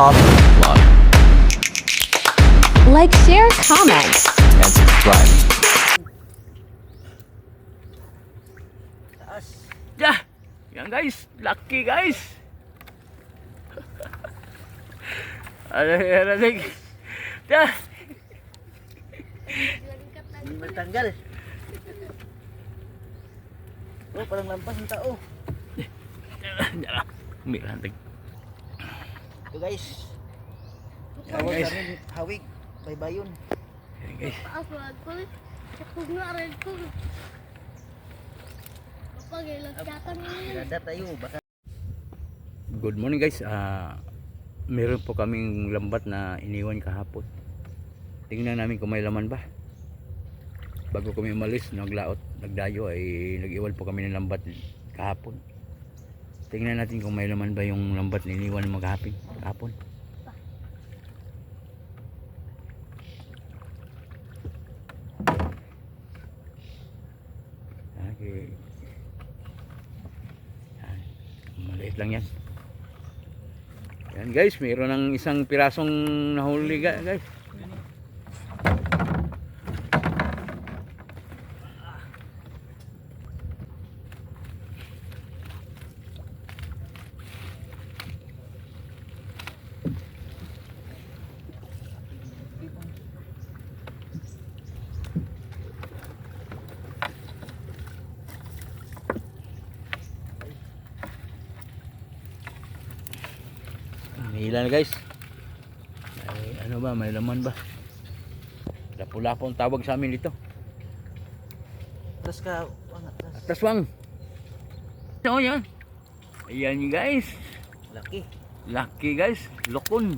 Top Vlog Like, share, comment. and subscribe. Yeah. Yan guys, lucky guys. ano yan, ano yan. Yeah. Hindi matanggal. Oh, parang lampas ng tao. Mirantag. Ito guys. Tawag guys. namin hawig. Baybayon. Yan guys. Aswad ko. Kapag nga rin ko. Kapag ilagkatan mo yun. Irada tayo. Baka Good morning guys. Ah, meron po kaming lambat na iniwan kahapon. Tingnan namin kung may laman ba. Bago kami umalis, naglaot, nagdayo ay nag-iwan po kami ng lambat kahapon. Tingnan natin kung may laman ba yung lambat na iniwan maghapon. Kahapon. Okay. Yan. Maliit lang yan. Yan guys, mayroon ng isang pirasong nahuli guys. May ilan guys. Ay, ano ba, may laman ba? Lapu-lapo ang tawag sa amin dito. tas ka. Wang, tas. Taswang. So yan. Ayan guys. Laki. Lucky guys. Lokon.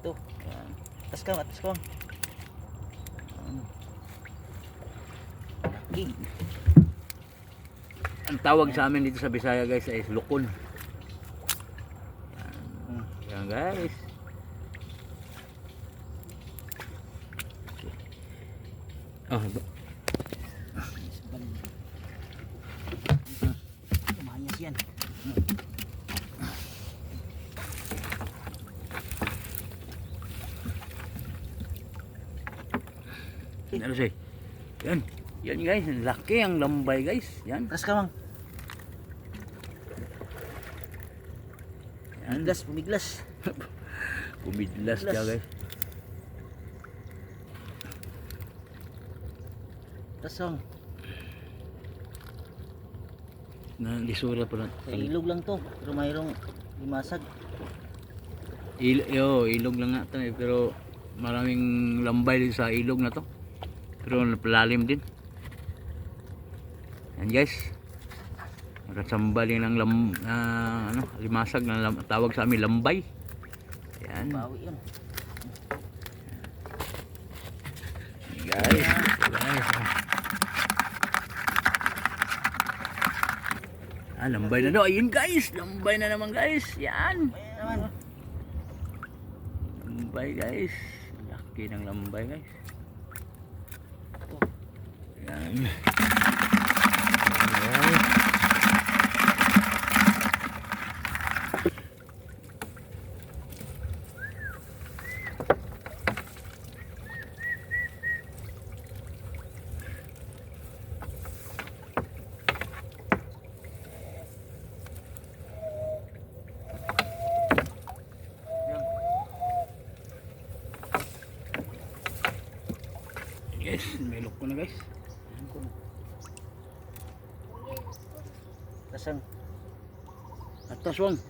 Ito. Yan. Tas ka. Tas ka. wang. Laki. Ang tawag sa amin dito sa Bisaya guys ay lokon. Yan. Yan guys. Ah, ba- Mahanyas yan. ano siya? Yan. Yan guys, laki ang lambay guys. Yan. Tas ka mang. Pumiglas. Pumiglas. Siya Kumidlas. guys. Tas wang. Na lisura pa lang. Sa ilog lang to. Pero mayroong limasag. Il yo, ilog lang nga to eh, pero maraming lambay din sa ilog na to. Pero napalalim din. Yan guys. Nakasambal yun ng lam, ah, ano, limasag na lam, tawag sa amin lambay. Yan. Bawi yun. Guys. Guys. Ah, lambay na daw. Ayun guys. Lambay na naman guys. Yan. Lambay guys. Laki ng lambay guys. Yan. Ayan. Yes, may look ko na guys. Tas ang. Atas wang.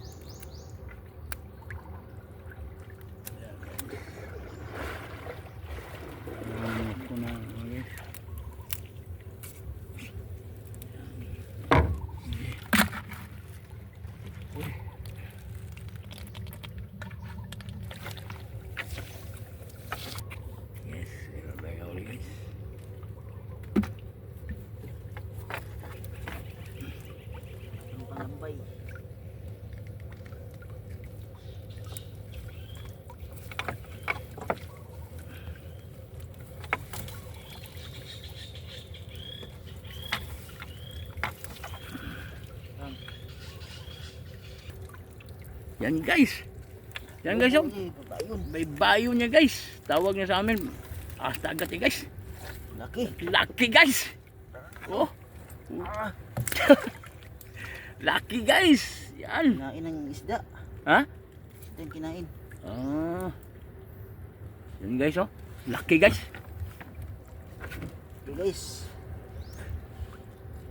May look ko na guys. Yes, meron tayo huli guys. Ang palambay. Yan guys. Yan guys, oh. May bayo niya guys. Tawag niya sa amin. Hasta agad eh guys. Laki. Lucky guys. Oh, Ah, lucky guys. Yan. kinain ng isda. Ha? Isda yung kinain. Ah. Yan guys, oh. Lucky guys. Ito guys.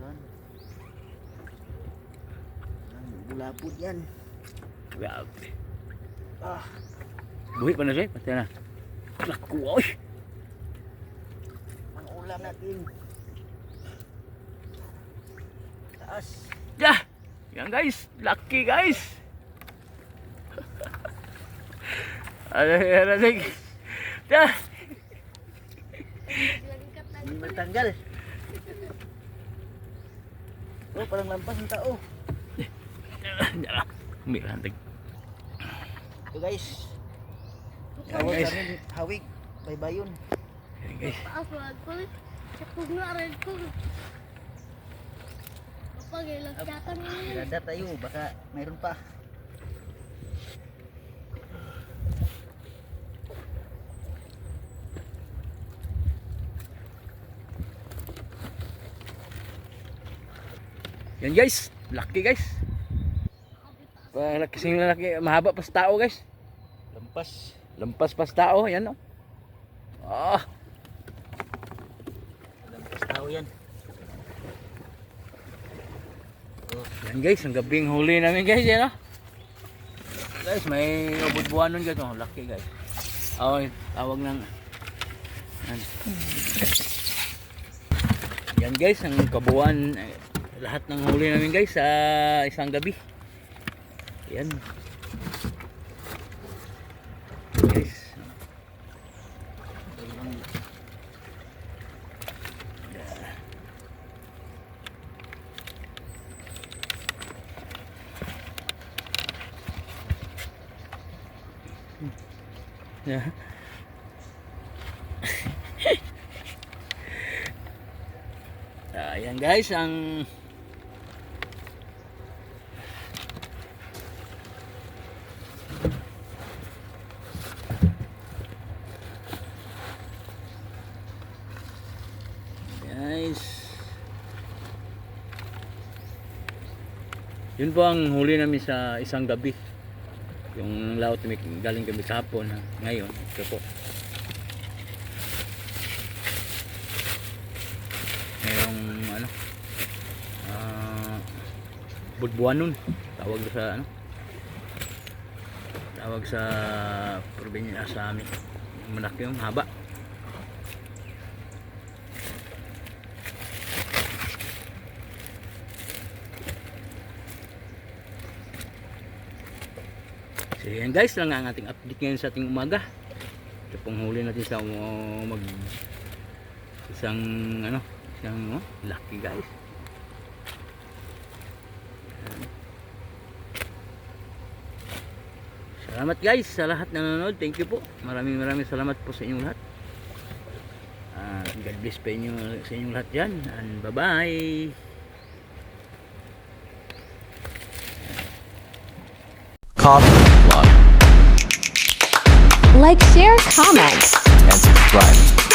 Yan. Bulapot yan. Grabe. Ah, Buhi pa na siya. Pati na. Laku, oy. ang ulam natin. Taas. Ya. Yan guys. Lucky guys. Ano yan, ano yan. Ya. Langkat na Hindi magtanggal. Oh, parang lampas ng tao. Yan. Hindi ka Ito guys. Yan Tawag guys. sa amin, hawig. Baybayon. Yan guys. Paas wag ko. Kapag nga red ko. Kapag lakyatan niya. Dada tayo, baka mayroon pa. Yan guys. Lucky guys. Palaki sing lalaki. Mahaba pa sa tao guys. Lampas. Lampas pa sa tao. Yan oh. Ah. Lampas tao yan. Yan guys. Ang gabing huli namin guys. Yan oh. Guys, may ubod-buwan nun guys. Oh, lucky guys. Oh, tawag ng yan. Yan guys, ang kabuuan eh, lahat ng huli namin guys sa isang gabi. Yan. Guys. Yeah. Ayan guys, ang Guys. Yun po ang huli namin sa isang gabi. Yung laot na may- galing kami sa hapon. ha. Ngayon, ito po. Ngayong ano, ah, budbuan nun. Tawag sa ano, tawag sa probinsya sa amin. Malaki yung haba. So yan guys lang ang ating update ngayon sa ating umaga. Ito pong huli natin sa uh, mag isang ano, isang oh, lucky guys. Salamat guys sa lahat na nanonood. Thank you po. Maraming maraming salamat po sa inyong lahat. Ah, God bless pa inyo sa inyong lahat dyan. And bye-bye. Coffee Vlog Like, share, comment. and subscribe.